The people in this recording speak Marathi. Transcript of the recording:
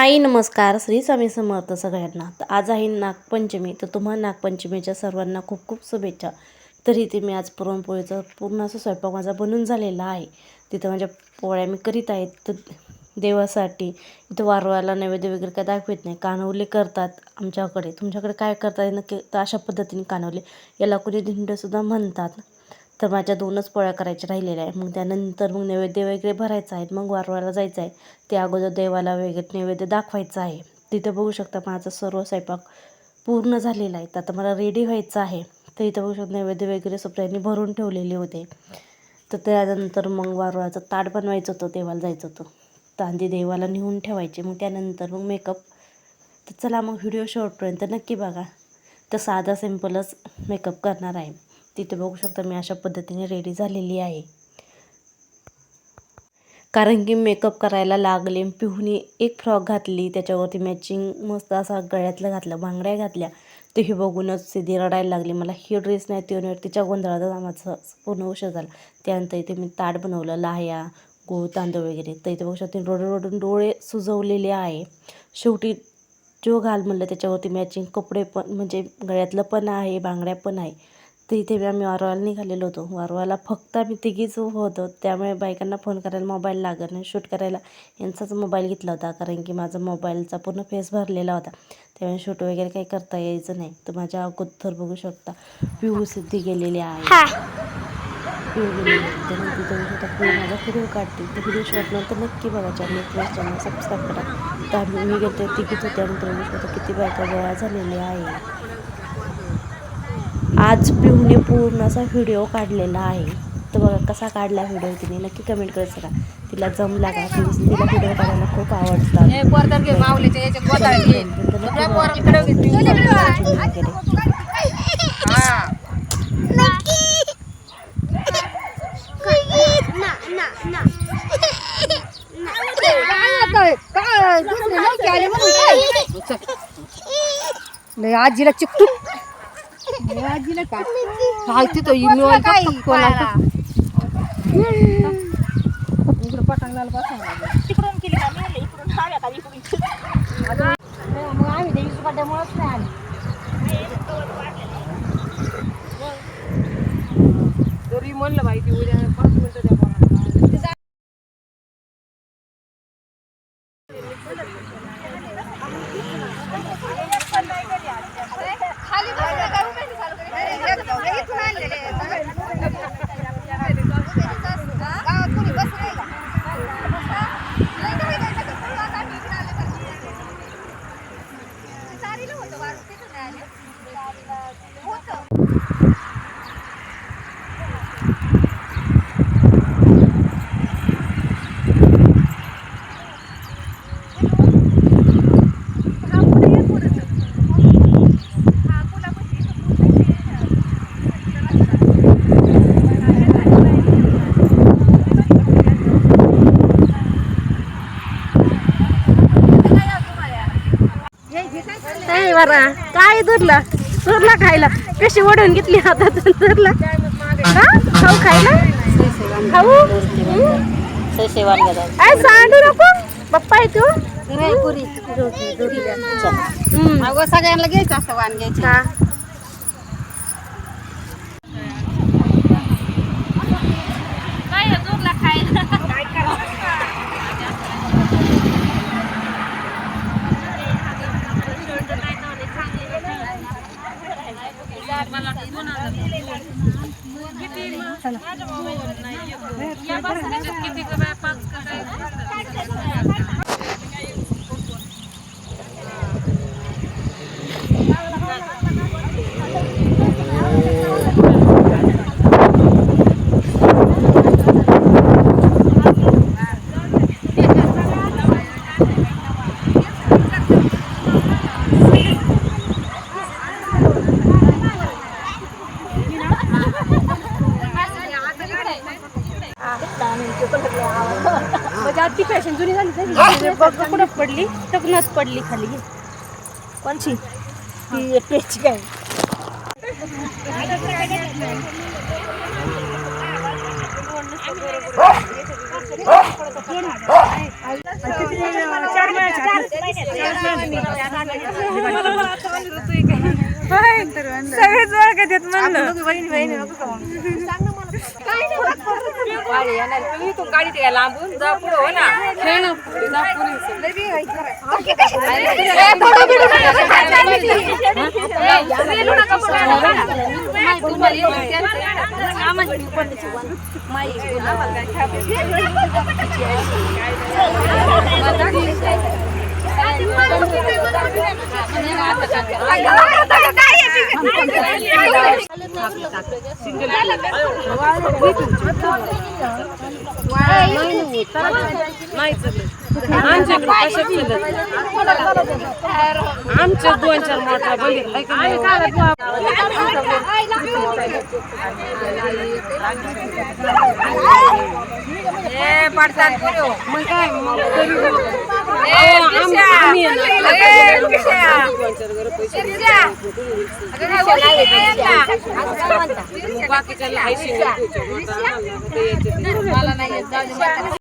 हाय नमस्कार. श्री स्वामी समर्थ सगळ्यांना. तर आज आहे नागपंचमी. तर तुम्हा नागपंचमीच्या सर्वांना खूप खूप शुभेच्छा. तर इथे मी आज पुरणपोळीचा पूर्ण असा स्वयंपाक माझा बनून झालेला आहे. तिथं माझ्या पोळ्या मी करीत आहेत तर देवासाठी इथं वारवायला नैवेद्य वगैरे काय दाखवत नाही. कानवले करतात आमच्याकडे. तुमच्याकडे काय करतात? नक्की तर अशा पद्धतीने कानवले. याला कुणी दिंडसुद्धा म्हणतात. तर माझ्या दोनच पोळ्या करायच्या राहिलेल्या आहे मग त्यानंतर मग नैवेद्य वगैरे भरायचं आहे मग वारवायला जायचं आहे. ते अगोदर देवाला वगैरे नैवेद्य दाखवायचं आहे. तिथं बघू शकता माझा सर्व स्वयंपाक पूर्ण झालेला आहे. तर आता मला रेडी व्हायचं आहे. तर इथं बघू शकता नैवेद्य वगैरे सगळ्यांनी भरून ठेवलेले होते. तर त्यानंतर मग वारवाचं ताट बनवायचं होतं. देवाला जायचं होतं. तांदी देवाला नेऊन ठेवायचे. मग त्यानंतर मग मेकअप तर चला मग व्हिडिओ शॉर्टपर्यंत नक्की बघा. तर साधा सिम्पलच मेकअप करणार आहे. तिथे बघू शकता मी अशा पद्धतीने रेडी झालेली आहे. कारण की मेकअप करायला लागले पिहुनी एक फ्रॉक घातली त्याच्यावरती मॅचिंग मस्त असा गळ्यातलं घातलं बांगड्या घातल्या. ते हे बघूनच सिधी रडायला लागली. मला ही ड्रेस नाही ती नाही तिच्या गोंधळातच आम्हाला पूर्ण उशीर झाला. त्यानंतर इथे मी ताट बनवलं लाह्या गूळ तांदूळ वगैरे. तर इथे बघू शकते रोड रोडून डोळे सुजवलेले आहे. शेवटी जो घाल म्हणलं त्याच्यावरती मॅचिंग कपडे पण म्हणजे गळ्यातलं पण आहे बांगड्या पण आहे. तर इथे बी आम्ही वारवायला निघालेलो होतो. वारवायला फक्त आम्ही तिघीच होतो. त्यामुळे बायकांना फोन करायला मोबाईल लागत नाही. शूट करायला यांचाच मोबाईल घेतला होता. कारण की माझा मोबाईलचा पूर्ण फेस भरलेला होता. त्यामुळे शूट वगैरे काही करता यायचं नाही. तर माझ्या अगोदर बघू शकता. पिऊ सिद्धी गेलेली आहे. पिऊ गेलेली आहे. त्यानंतर तिथे बघू शकता. पिऊ माझा व्हिडिओ काढते. तर व्हिडिओ नक्की बघा. चॅनल प्लीज चॅनल सबस्क्राईब करा. तर आम्ही मी गेलो तिकीट बघू शकता किती बायका गोळा झालेल्या आहे आज पिऊने पूर्ण असा व्हिडिओ काढलेला आहे. तर बघा कसा काढला व्हिडिओ तिने. नक्की कमेंट करत सांगा. तिला जमला का? तिला तिला व्हिडिओ काढायला खूप आवडतात. हे. हा. आजीला चिकटू लय आजीला काय तिथं इकडे पटांगणाला बसावं तिकडून केली इकडून. हव्या का इकडून केली. मग आम्ही ते वीस पड्यामुळेच नाही आले. तरी म्हणलं बाई ती उद्या पाच मिनिटं द्या काय बरा काय धरला धरला खायला. कशी ओढून घेतली हातात धरला हा? खाऊ खायला? खाऊ? काय सांडू नको. पप्पा आहे तू. हम्म. अगं सगळ्यांना घ्यायचं असतं वाण घ्यायचं. हा. म्हणजे आधी फॅशन जुनी झाली बघ कुठं पडली? टकनच पडली खाली. कोणची? ती पेची काय. सगळेच ओळखत येत म्हणलं. गाडी येणार. तू इथून गाडी ते लांबून जा पुढं हो ना? खेळ ना. पुढे जा नाही पुढे आमच्या दोन चार मोठा बघितलं पडतात मग काय? मग तरी आम्ही बाकीच्या